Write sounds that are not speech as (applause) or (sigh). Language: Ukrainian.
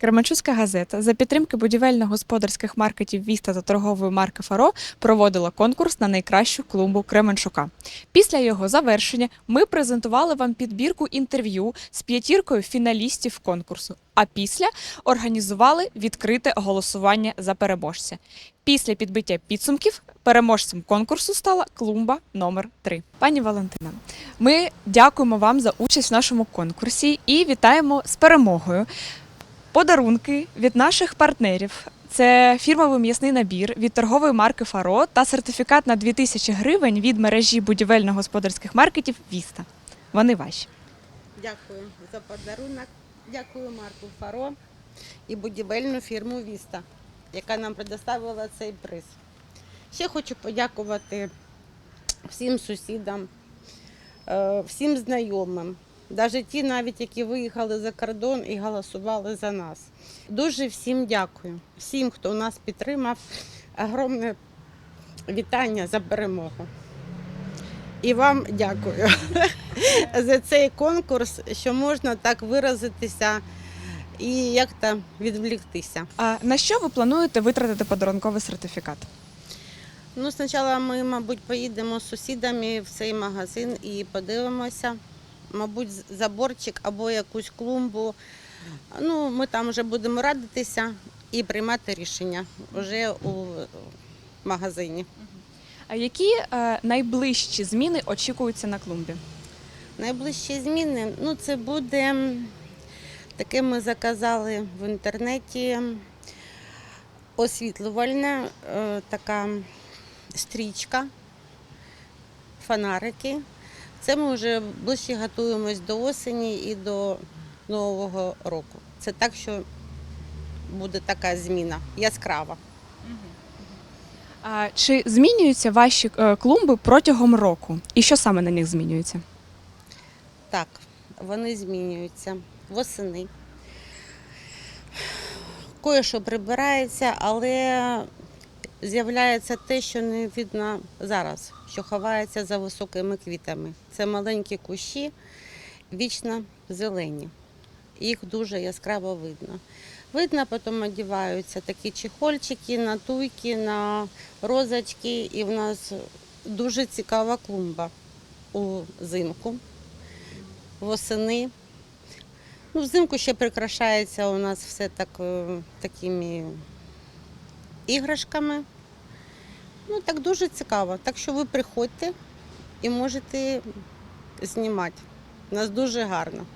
Кременчуцька газета за підтримки будівельно-господарських маркетів Віста та торгової марки Фаро проводила конкурс на найкращу клумбу Кременчука. Після його завершення ми презентували вам підбірку інтерв'ю з п'ятіркою фіналістів конкурсу. А після організували відкрите голосування за переможця. Після підбиття підсумків переможцем конкурсу стала клумба номер 3 Пані Валентина, ми дякуємо вам за участь в нашому конкурсі і вітаємо з перемогою. Подарунки від наших партнерів. Це фірмовий м'ясний набір від торгової марки Фаро та сертифікат на 2000 гривень від мережі будівельно-господарських маркетів Віста. Вони ваші. Дякую за подарунок. Дякую Марку Фаро і будівельну фірму Віста, яка нам предоставила цей приз. Ще хочу подякувати всім сусідам, е, всім знайомим, навіть ті, навіть які виїхали за кордон і голосували за нас. Дуже всім дякую, всім, хто нас підтримав. Огромне вітання за перемогу. І вам дякую (laughs) за цей конкурс, що можна так виразитися і як то відвліктися. А на що ви плануєте витратити подарунковий сертифікат? Ну, спочатку ми, мабуть, поїдемо з сусідами в цей магазин і подивимося, мабуть, заборчик або якусь клумбу. Ну, ми там вже будемо радитися і приймати рішення вже у магазині. А які е, найближчі зміни очікуються на клумбі? Найближчі зміни, ну це буде таке ми заказали в інтернеті освітлювальна е, така стрічка, фонарики. Це ми вже ближче готуємось до осені і до Нового року. Це так, що буде така зміна яскрава. А чи змінюються ваші е, клумби протягом року? І що саме на них змінюється? Так, вони змінюються восени. Кое-що прибирається, але з'являється те, що не видно зараз, що ховається за високими квітами. Це маленькі кущі, вічно зелені. Їх дуже яскраво видно. Видно, потім одягаються такі чехольчики на туйки, на розочки, і в нас дуже цікава клумба у зимку восени. Ну, взимку ще прикрашається у нас все так, е, такими іграшками. Ну, так дуже цікаво. Так що ви приходьте і можете знімати. У нас дуже гарно.